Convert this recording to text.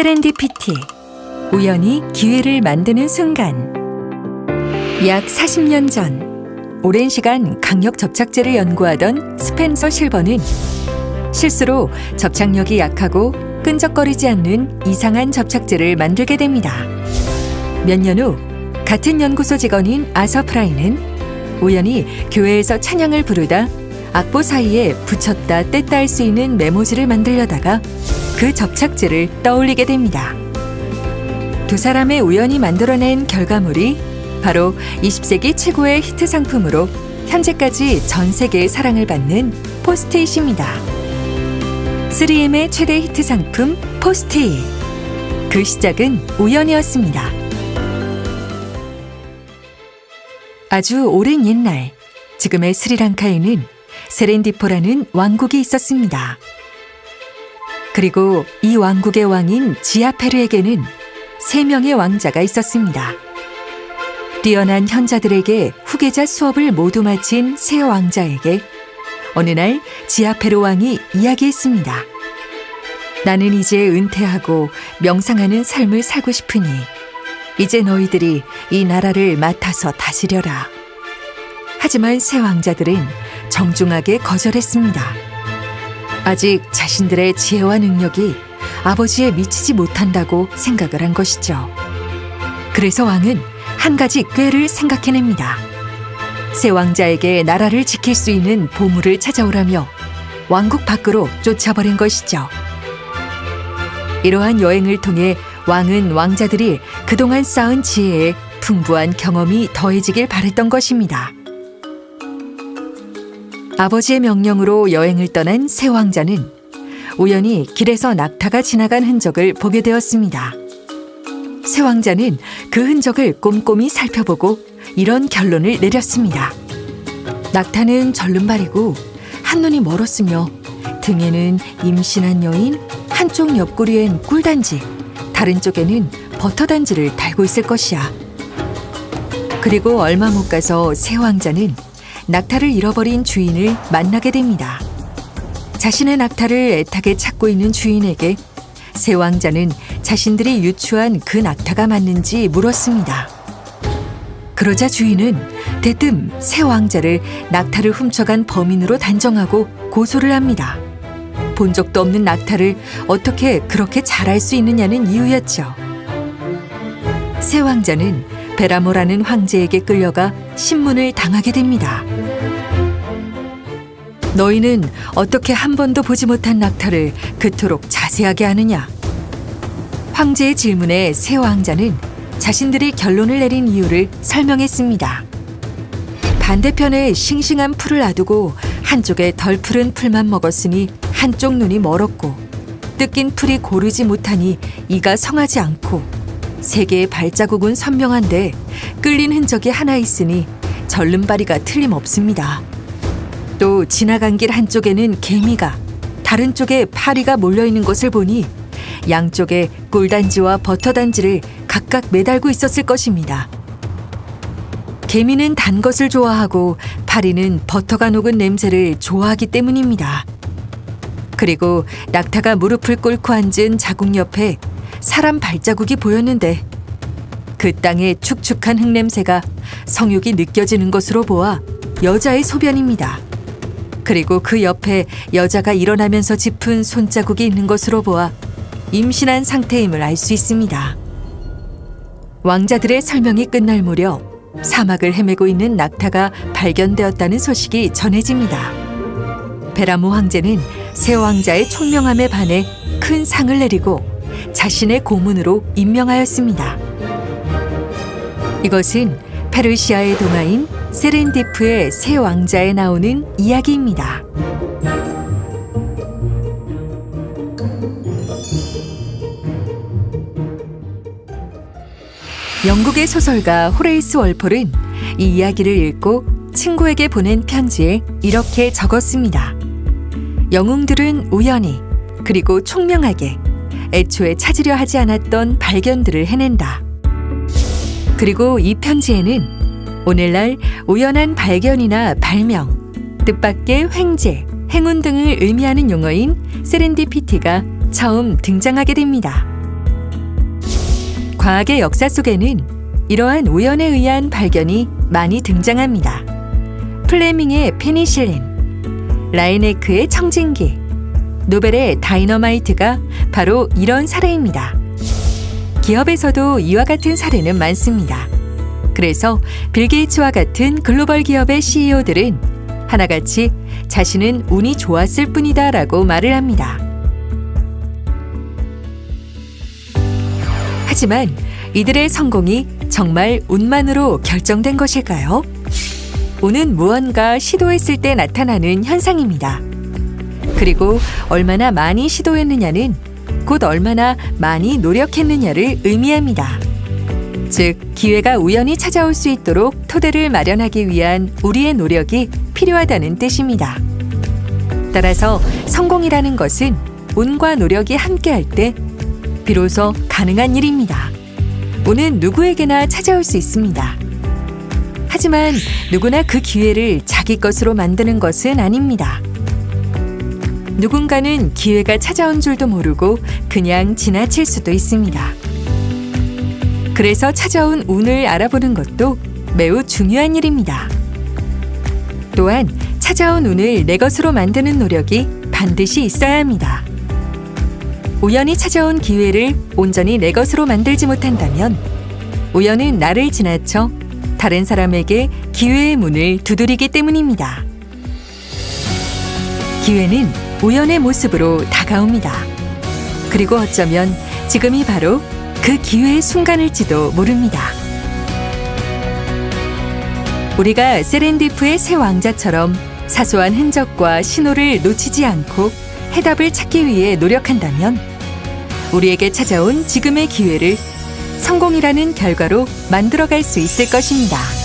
세렌디피티 우연히 기회를 만드는 순간 약 40년 전 오랜 시간 강력 접착제를 연구하던 스펜서 실버는 실수로 접착력이 약하고 끈적거리지 않는 이상한 접착제를 만들게 됩니다. 몇 년 후 같은 연구소 직원인 아서 프라이는 우연히 교회에서 찬양을 부르다 악보 사이에 붙였다 뗐다 할 수 있는 메모지를 만들려다가 그 접착제를 떠올리게 됩니다. 두 사람의 우연히 만들어낸 결과물이 바로 20세기 최고의 히트 상품으로 현재까지 전 세계의 사랑을 받는 포스트잇입니다. 3M의 최대 히트 상품 포스트잇. 그 시작은 우연이었습니다. 아주 오랜 옛날 지금의 스리랑카에는 세렌디포라는 왕국이 있었습니다. 그리고 이 왕국의 왕인 지아페르에게는 세 명의 왕자가 있었습니다. 뛰어난 현자들에게 후계자 수업을 모두 마친 세 왕자에게 어느 날 지아페르 왕이 이야기했습니다. 나는 이제 은퇴하고 명상하는 삶을 살고 싶으니 이제 너희들이 이 나라를 맡아서 다스려라. 하지만 새 왕자들은 정중하게 거절했습니다. 아직 자신들의 지혜와 능력이 아버지에 미치지 못한다고 생각을 한 것이죠. 그래서 왕은 한 가지 꾀를 생각해냅니다. 새 왕자에게 나라를 지킬 수 있는 보물을 찾아오라며 왕국 밖으로 쫓아버린 것이죠. 이러한 여행을 통해 왕은 왕자들이 그동안 쌓은 지혜에 풍부한 경험이 더해지길 바랬던 것입니다. 아버지의 명령으로 여행을 떠난 새 왕자는 우연히 길에서 낙타가 지나간 흔적을 보게 되었습니다. 새 왕자는 그 흔적을 꼼꼼히 살펴보고 이런 결론을 내렸습니다. 낙타는 절름발이고 한눈이 멀었으며 등에는 임신한 여인, 한쪽 옆구리엔 꿀단지, 다른 쪽에는 버터단지를 달고 있을 것이야. 그리고 얼마 못 가서 새 왕자는 낙타를 잃어버린 주인을 만나게 됩니다. 자신의 낙타를 애타게 찾고 있는 주인에게 새 왕자는 자신들이 유추한 그 낙타가 맞는지 물었습니다. 그러자 주인은 대뜸 새 왕자를 낙타를 훔쳐간 범인으로 단정하고 고소를 합니다. 본 적도 없는 낙타를 어떻게 그렇게 잘할 수 있느냐는 이유였죠. 새 왕자는 베라모라는 황제에게 끌려가 신문을 당하게 됩니다. 너희는 어떻게 한 번도 보지 못한 낙타를 그토록 자세하게 아느냐? 황제의 질문에 새 왕자는 자신들이 결론을 내린 이유를 설명했습니다. 반대편에 싱싱한 풀을 놔두고 한쪽에 덜 푸른 풀만 먹었으니 한쪽 눈이 멀었고 뜯긴 풀이 고르지 못하니 이가 성하지 않고 세 개의 발자국은 선명한데 끌린 흔적이 하나 있으니 절름발이가 틀림없습니다. 또 지나간 길 한쪽에는 개미가 다른 쪽에 파리가 몰려 있는 것을 보니 양쪽에 꿀단지와 버터단지를 각각 매달고 있었을 것입니다. 개미는 단 것을 좋아하고 파리는 버터가 녹은 냄새를 좋아하기 때문입니다. 그리고 낙타가 무릎을 꿇고 앉은 자국 옆에 사람 발자국이 보였는데 그 땅의 축축한 흙냄새가 성욕이 느껴지는 것으로 보아 여자의 소변입니다. 그리고 그 옆에 여자가 일어나면서 짚은 손자국이 있는 것으로 보아 임신한 상태임을 알 수 있습니다. 왕자들의 설명이 끝날 무렵 사막을 헤매고 있는 낙타가 발견되었다는 소식이 전해집니다. 베라모 황제는 새 왕자의 총명함에 반해 큰 상을 내리고 자신의 고문으로 임명하였습니다. 이것은 페르시아의 동화인 세렌디프의 새 왕자에 나오는 이야기입니다. 영국의 소설가 호레이스 월폴은 이 이야기를 읽고 친구에게 보낸 편지에 이렇게 적었습니다. 영웅들은 우연히 그리고 총명하게 애초에 찾으려 하지 않았던 발견들을 해낸다. 그리고 이 편지에는 오늘날 우연한 발견이나 발명, 뜻밖의 횡재, 행운 등을 의미하는 용어인 세렌디피티가 처음 등장하게 됩니다. 과학의 역사 속에는 이러한 우연에 의한 발견이 많이 등장합니다. 플레밍의 페니실린, 라이네크의 청진기, 노벨의 다이너마이트가 바로 이런 사례입니다. 기업에서도 이와 같은 사례는 많습니다. 그래서 빌 게이츠와 같은 글로벌 기업의 CEO들은 하나같이 자신은 운이 좋았을 뿐이다 라고 말을 합니다. 하지만 이들의 성공이 정말 운만으로 결정된 것일까요? 운은 무언가 시도했을 때 나타나는 현상입니다. 그리고 얼마나 많이 시도했느냐는 곧 얼마나 많이 노력했느냐를 의미합니다. 즉, 기회가 우연히 찾아올 수 있도록 토대를 마련하기 위한 우리의 노력이 필요하다는 뜻입니다. 따라서 성공이라는 것은 운과 노력이 함께할 때 비로소 가능한 일입니다. 운은 누구에게나 찾아올 수 있습니다. 하지만 누구나 그 기회를 자기 것으로 만드는 것은 아닙니다. 누군가는 기회가 찾아온 줄도 모르고 그냥 지나칠 수도 있습니다. 그래서 찾아온 운을 알아보는 것도 매우 중요한 일입니다. 또한 찾아온 운을 내 것으로 만드는 노력이 반드시 있어야 합니다. 우연히 찾아온 기회를 온전히 내 것으로 만들지 못한다면 우연은 나를 지나쳐 다른 사람에게 기회의 문을 두드리기 때문입니다. 기회는 우연의 모습으로 다가옵니다. 그리고 어쩌면 지금이 바로 그 기회의 순간일지도 모릅니다. 우리가 세렌디프의 새 왕자처럼 사소한 흔적과 신호를 놓치지 않고 해답을 찾기 위해 노력한다면 우리에게 찾아온 지금의 기회를 성공이라는 결과로 만들어갈 수 있을 것입니다.